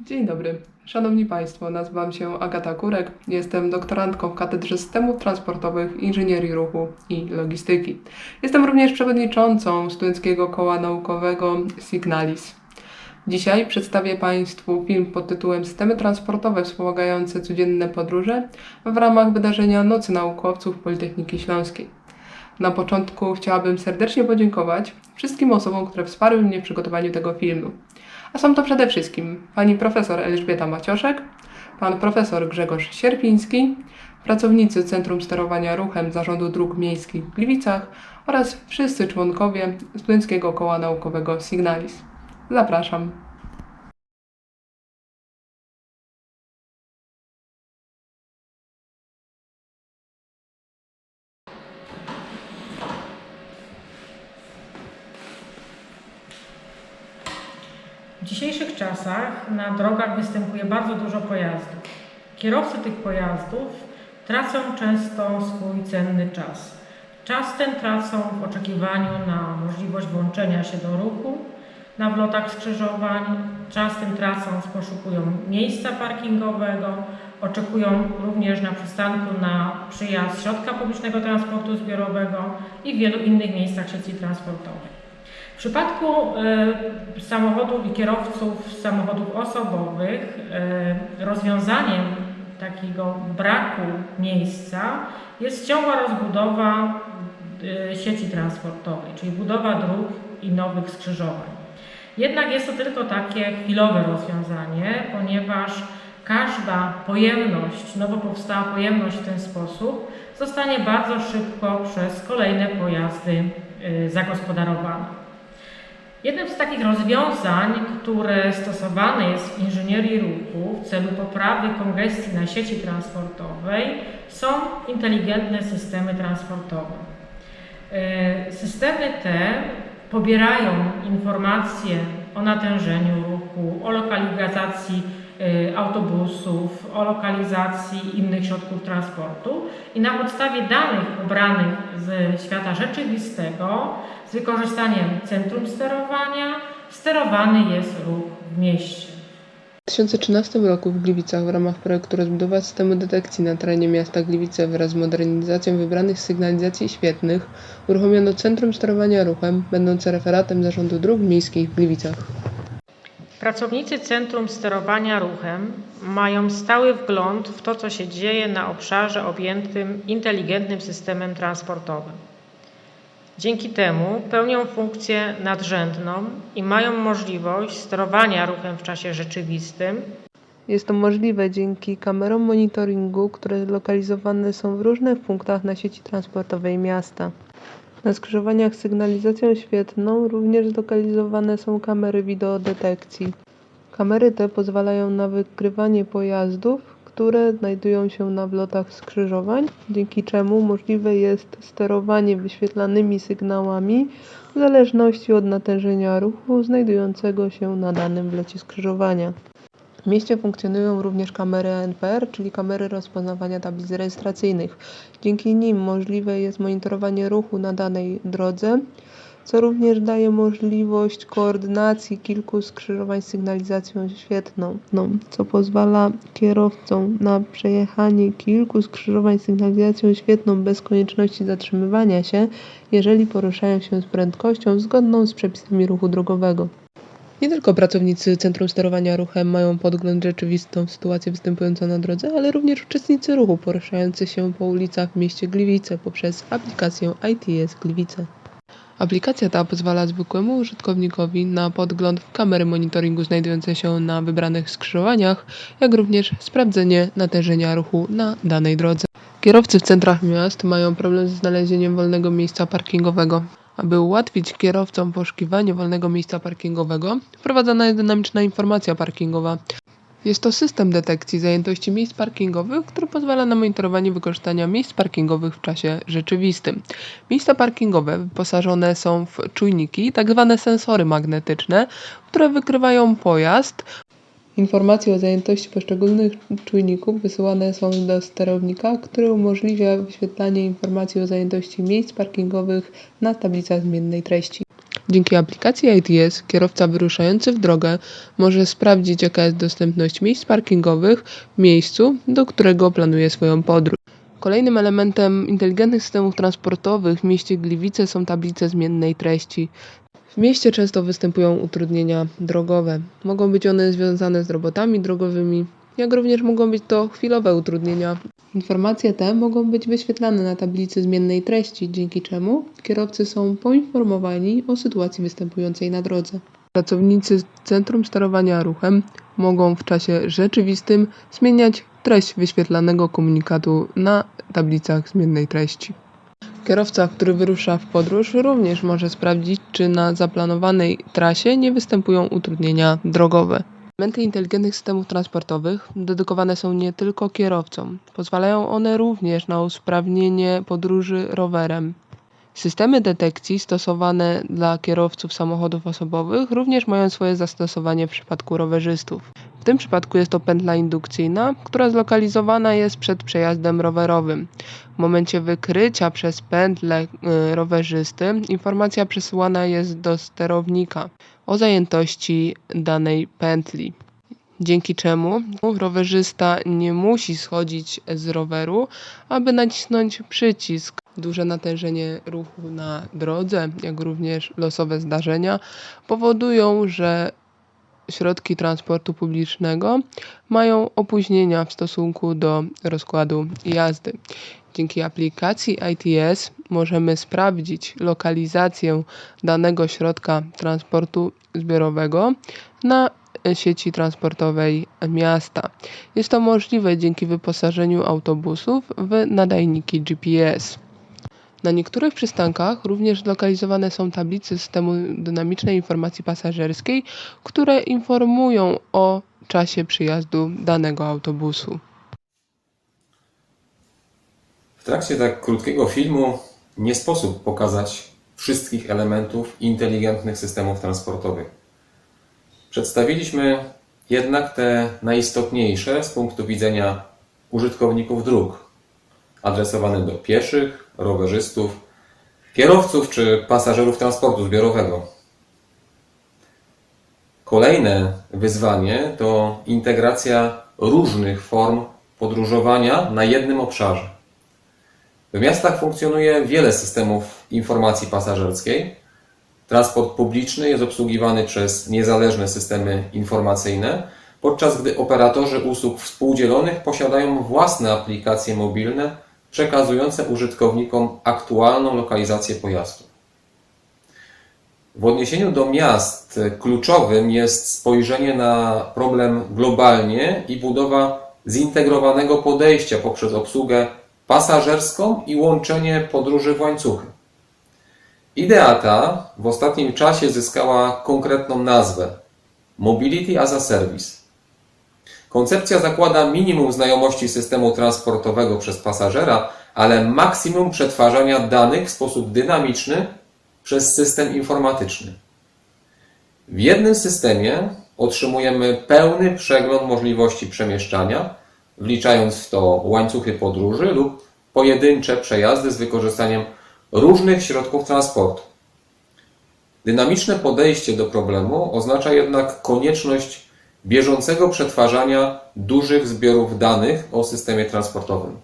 Dzień dobry. Szanowni Państwo, nazywam się Agata Kurek. Jestem doktorantką w Katedrze Systemów Transportowych, Inżynierii Ruchu i Logistyki. Jestem również przewodniczącą Studenckiego Koła Naukowego Signalis. Dzisiaj przedstawię Państwu film pod tytułem Systemy transportowe wspomagające codzienne podróże w ramach wydarzenia Nocy Naukowców Politechniki Śląskiej. Na początku chciałabym serdecznie podziękować wszystkim osobom, które wsparły mnie w przygotowaniu tego filmu. A są to przede wszystkim pani profesor Elżbieta Macioszek, pan profesor Grzegorz Sierpiński, pracownicy Centrum Sterowania Ruchem Zarządu Dróg Miejskich w Gliwicach oraz wszyscy członkowie Studenckiego Koła Naukowego Signalis. Zapraszam. Dzisiejszych czasach na drogach występuje bardzo dużo pojazdów. Kierowcy tych pojazdów tracą często swój cenny czas. Czas ten tracą w oczekiwaniu na możliwość włączenia się do ruchu, na wlotach skrzyżowań, czas ten tracąc poszukują miejsca parkingowego, oczekują również na przystanku na przyjazd środka publicznego transportu zbiorowego i w wielu innych miejscach sieci transportowej. W przypadku e, samochodów i kierowców samochodów osobowych e, rozwiązaniem takiego braku miejsca jest ciągła rozbudowa e, sieci transportowej, czyli budowa dróg i nowych skrzyżowań. Jednak jest to tylko takie chwilowe rozwiązanie, ponieważ każda pojemność, nowo powstała pojemność w ten sposób zostanie bardzo szybko przez kolejne pojazdy zagospodarowana. Jednym z takich rozwiązań, które stosowane jest w inżynierii ruchu w celu poprawy kongestii na sieci transportowej, są inteligentne systemy transportowe. E, Systemy te pobierają informacje o natężeniu ruchu, o lokalizacji autobusów, o lokalizacji innych środków transportu i na podstawie danych pobranych z świata rzeczywistego z wykorzystaniem centrum sterowania sterowany jest ruch w mieście. W 2013 roku w Gliwicach w ramach projektu rozbudowa systemu detekcji na terenie miasta Gliwice wraz z modernizacją wybranych sygnalizacji świetnych uruchomiono Centrum Sterowania Ruchem, będące referatem Zarządu Dróg Miejskich w Gliwicach. Pracownicy Centrum Sterowania Ruchem mają stały wgląd w to, co się dzieje na obszarze objętym inteligentnym systemem transportowym. Dzięki temu pełnią funkcję nadrzędną i mają możliwość sterowania ruchem w czasie rzeczywistym Jest to możliwe dzięki kamerom monitoringu, które lokalizowane są w różnych punktach na sieci transportowej miasta. Na skrzyżowaniach z sygnalizacją świetną również zlokalizowane są kamery wideodetekcji. Kamery te pozwalają na wykrywanie pojazdów, które znajdują się na wlotach skrzyżowań, dzięki czemu możliwe jest sterowanie wyświetlanymi sygnałami w zależności od natężenia ruchu znajdującego się na danym wlocie skrzyżowania. W mieście funkcjonują również kamery NPR, czyli kamery rozpoznawania tablic rejestracyjnych. Dzięki nim możliwe jest monitorowanie ruchu na danej drodze, co również daje możliwość koordynacji kilku skrzyżowań z sygnalizacją świetną, no, co pozwala kierowcom na przejechanie kilku skrzyżowań z sygnalizacją świetną bez konieczności zatrzymywania się, jeżeli poruszają się z prędkością zgodną z przepisami ruchu drogowego. Nie tylko pracownicy Centrum Sterowania Ruchem mają podgląd rzeczywistą sytuację występującą na drodze, ale również uczestnicy ruchu poruszający się po ulicach w mieście Gliwice poprzez aplikację ITS Gliwice. Aplikacja ta pozwala zwykłemu użytkownikowi na podgląd w kamery monitoringu znajdujące się na wybranych skrzyżowaniach, jak również sprawdzenie natężenia ruchu na danej drodze. Kierowcy w centrach miast mają problem ze znalezieniem wolnego miejsca parkingowego. Aby ułatwić kierowcom poszukiwanie wolnego miejsca parkingowego, wprowadzana jest dynamiczna informacja parkingowa. Jest to system detekcji zajętości miejsc parkingowych, który pozwala na monitorowanie wykorzystania miejsc parkingowych w czasie rzeczywistym. Miejsca parkingowe wyposażone są w czujniki, tak zwane sensory magnetyczne, które wykrywają pojazd. Informacje o zajętości poszczególnych czujników wysyłane są do sterownika, który umożliwia wyświetlanie informacji o zajętości miejsc parkingowych na tablicach zmiennej treści. Dzięki aplikacji ITS kierowca wyruszający w drogę może sprawdzić, jaka jest dostępność miejsc parkingowych w miejscu, do którego planuje swoją podróż. Kolejnym elementem inteligentnych systemów transportowych w mieście Gliwice są tablice zmiennej treści. W mieście często występują utrudnienia drogowe. Mogą być one związane z robotami drogowymi, jak również mogą być to chwilowe utrudnienia. Informacje te mogą być wyświetlane na tablicy zmiennej treści, dzięki czemu kierowcy są poinformowani o sytuacji występującej na drodze. Pracownicy Centrum Sterowania Ruchem mogą w czasie rzeczywistym zmieniać treść wyświetlanego komunikatu na tablicach zmiennej treści. Kierowca, który wyrusza w podróż, również może sprawdzić, czy na zaplanowanej trasie nie występują utrudnienia drogowe. Elementy inteligentnych systemów transportowych dedykowane są nie tylko kierowcom, pozwalają one również na usprawnienie podróży rowerem. Systemy detekcji stosowane dla kierowców samochodów osobowych również mają swoje zastosowanie w przypadku rowerzystów. Tym przypadku jest to pętla indukcyjna, która zlokalizowana jest przed przejazdem rowerowym. W momencie wykrycia przez pętlę y, rowerzysty informacja przesyłana jest do sterownika o zajętości danej pętli. Dzięki czemu rowerzysta nie musi schodzić z roweru, aby nacisnąć przycisk. Duże natężenie ruchu na drodze, jak również losowe zdarzenia powodują, że środki transportu publicznego mają opóźnienia w stosunku do rozkładu jazdy. Dzięki aplikacji ITS możemy sprawdzić lokalizację danego środka transportu zbiorowego na sieci transportowej miasta. Jest to możliwe dzięki wyposażeniu autobusów w nadajniki GPS. Na niektórych przystankach również zlokalizowane są tablice systemu dynamicznej informacji pasażerskiej, które informują o czasie przyjazdu danego autobusu. W trakcie tak krótkiego filmu nie sposób pokazać wszystkich elementów inteligentnych systemów transportowych. Przedstawiliśmy jednak te najistotniejsze z punktu widzenia użytkowników dróg, adresowane do pieszych, rowerzystów, kierowców czy pasażerów transportu zbiorowego. Kolejne wyzwanie to integracja różnych form podróżowania na jednym obszarze. W miastach funkcjonuje wiele systemów informacji pasażerskiej. Transport publiczny jest obsługiwany przez niezależne systemy informacyjne, podczas gdy operatorzy usług współdzielonych posiadają własne aplikacje mobilne przekazujące użytkownikom aktualną lokalizację pojazdu. W odniesieniu do miast kluczowym jest spojrzenie na problem globalnie i budowa zintegrowanego podejścia poprzez obsługę pasażerską i łączenie podróży w łańcuchy. Idea ta w ostatnim czasie zyskała konkretną nazwę Mobility as a Service. Koncepcja zakłada minimum znajomości systemu transportowego przez pasażera, ale maksimum przetwarzania danych w sposób dynamiczny przez system informatyczny. W jednym systemie otrzymujemy pełny przegląd możliwości przemieszczania, wliczając w to łańcuchy podróży lub pojedyncze przejazdy z wykorzystaniem różnych środków transportu. Dynamiczne podejście do problemu oznacza jednak konieczność bieżącego przetwarzania dużych zbiorów danych o systemie transportowym.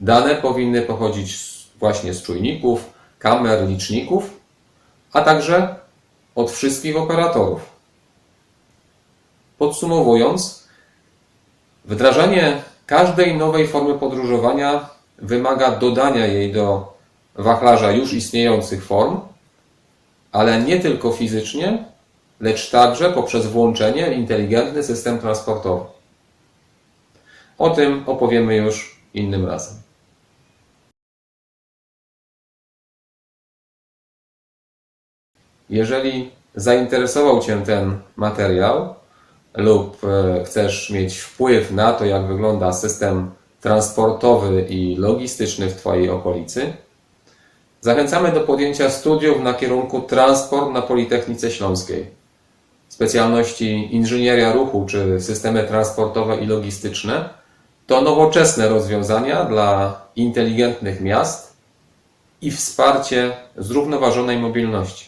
Dane powinny pochodzić właśnie z czujników, kamer, liczników, a także od wszystkich operatorów. Podsumowując, wdrażanie każdej nowej formy podróżowania wymaga dodania jej do wachlarza już istniejących form, ale nie tylko fizycznie, lecz także poprzez włączenie inteligentny system transportowy. O tym opowiemy już innym razem. Jeżeli zainteresował Cię ten materiał lub e, chcesz mieć wpływ na to, jak wygląda system transportowy i logistyczny w Twojej okolicy, zachęcamy do podjęcia studiów na kierunku transport na Politechnice Śląskiej. Specjalności inżynieria ruchu czy systemy transportowe i logistyczne to nowoczesne rozwiązania dla inteligentnych miast i wsparcie zrównoważonej mobilności.